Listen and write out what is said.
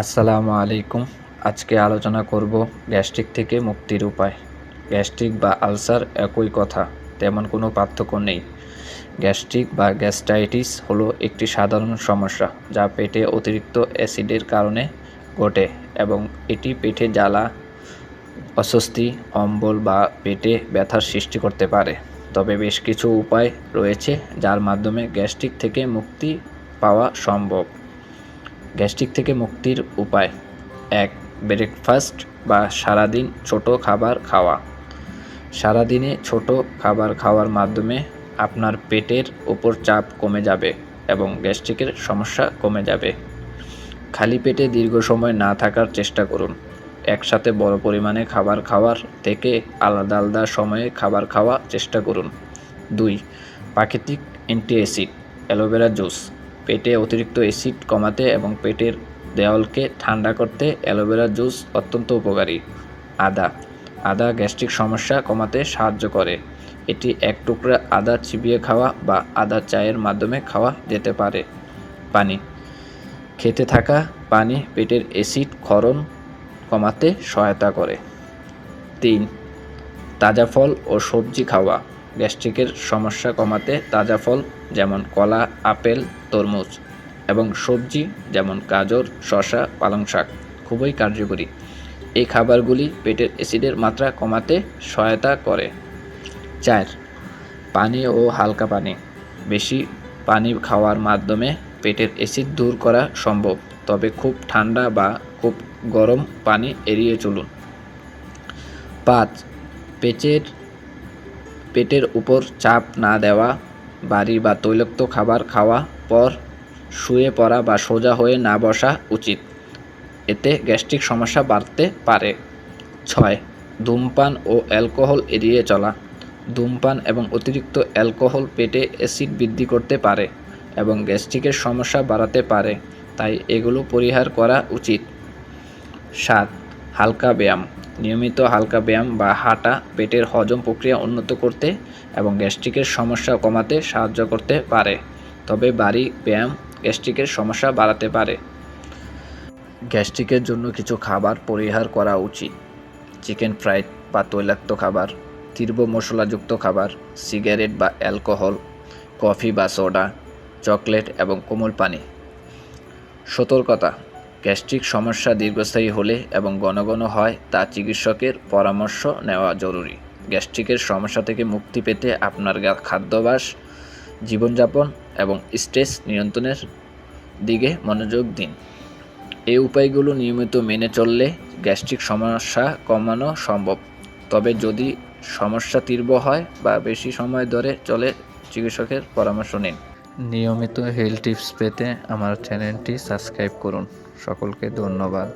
আসসালামু আলাইকুম। আজকে আলোচনা করব গ্যাস্ট্রিক থেকে মুক্তির উপায়। গ্যাস্ট্রিক বা আলসার একই কথা, তেমন কোনো পার্থক্য নেই। গ্যাস্ট্রিক বা গ্যাস্ট্রাইটিস হলো একটি সাধারণ সমস্যা যা পেটে অতিরিক্ত অ্যাসিডের কারণে ঘটে এবং এটি পেটে জ্বালা, অস্বস্তি, অম্বল বা পেটে ব্যথার সৃষ্টি করতে পারে। তবে বেশ কিছু উপায় রয়েছে যার মাধ্যমে গ্যাস্ট্রিক থেকে মুক্তি পাওয়া সম্ভব। গ্যাস্ট্রিক থেকে মুক্তির উপায়। এক, ব্রেকফাস্ট বা সারাদিন ছোট খাবার খাওয়া। সারাদিনে ছোট খাবার খাওয়ার মাধ্যমে আপনার পেটের উপর চাপ কমে যাবে এবং গ্যাস্ট্রিকের সমস্যা কমে যাবে। খালি পেটে দীর্ঘ সময় না থাকার চেষ্টা করুন। একসাথে বড় পরিমাণে খাবার খাওয়ার থেকে আলাদা আলাদা সময়ে খাবার খাওয়া চেষ্টা করুন। দুই, প্রাকৃতিক অ্যান্টি অ্যাসিড অ্যালোভেরা জুস। পেটে অতিরিক্ত অ্যাসিড কমাতে এবং পেটের দেওয়ালকে ঠান্ডা করতে অ্যালোভেরা জুস অত্যন্ত উপকারী। আদা। আদা গ্যাস্ট্রিক সমস্যা কমাতে সাহায্য করে। এটি এক টুকরা আদা চিবিয়ে খাওয়া বা আদা চায়ের মাধ্যমে খাওয়া যেতে পারে। পানি। খেতে থাকা পানি পেটের অ্যাসিড ক্ষরণ কমাতে সহায়তা করে। তিন। তাজা ফল ও সবজি খাওয়া। গ্যাস্ট্রিকের সমস্যা কমাতে তাজা ফল যেমন কলা, আপেল তরমুজ এবং সবজি যেমন গাজর শশা পালং শাক খুবই কার্যকরী। এই খাবারগুলি পেটের অ্যাসিডের মাত্রা কমাতে সহায়তা করে। চার, পানি ও হালকা পানি। বেশি পানি খাওয়ার মাধ্যমে পেটের অ্যাসিড দূর করা সম্ভব, তবে খুব ঠান্ডা বা খুব গরম পানি এড়িয়ে চলুন। পাঁচ, পেটের পেটের উপর চাপ না দেওয়া বাড়ি বা তৈলাক্ত খাবার খাওয়া পর শুয়ে পড়া বা সোজা হয়ে না বসা উচিত। এতে গ্যাস্ট্রিক সমস্যা বাড়তে পারে। ছয়, ধূমপান ও অ্যালকোহল এড়িয়ে চলা। ধূমপান এবং অতিরিক্ত অ্যালকোহল পেটে অ্যাসিড বৃদ্ধি করতে পারে এবং গ্যাস্ট্রিকের সমস্যা বাড়াতে পারে, তাই এগুলো পরিহার করা উচিত। সাত হালকা ব্যায়াম। নিয়মিত হালকা ব্যায়াম বা হাঁটা পেটের হজম প্রক্রিয়া উন্নত করতে এবং গ্যাস্ট্রিকের সমস্যা কমাতে সাহায্য করতে পারে। তবে বাড়ি ব্যায়াম গ্যাস্ট্রিকের সমস্যা বাড়াতে পারে। গ্যাস্ট্রিকের জন্য কিছু খাবার পরিহার করা উচিত। চিকেন ফ্রাইড বা তৈলাক্ত খাবার তীব্র মশলাযুক্ত খাবার, সিগারেট বা অ্যালকোহল, কফি বা সোডা, চকলেট এবং কোমল পানি। সতর্কতা গ্যাস্ট্রিক সমস্যা দীর্ঘস্থায়ী হলে এবং ঘন ঘন হয়, তা চিকিৎসকের পরামর্শ নেওয়া জরুরি। গ্যাস্ট্রিকের সমস্যা থেকে মুক্তি পেতে আপনার খাদ্যাভ্যাস, জীবনযাপন এবং স্ট্রেস নিয়ন্ত্রণের দিকে মনোযোগ দিন। এই উপায়গুলো নিয়মিত মেনে চললে গ্যাস্ট্রিক সমস্যা কমানো সম্ভব। তবে যদি সমস্যা তীব্র হয় বা বেশি সময় ধরে চলে, চিকিৎসকের পরামর্শ নিন। নিয়মিত হেলথ টিপস পেতে আমার চ্যানেলটি সাবস্ক্রাইব করুন। সকলকে ধন্যবাদ।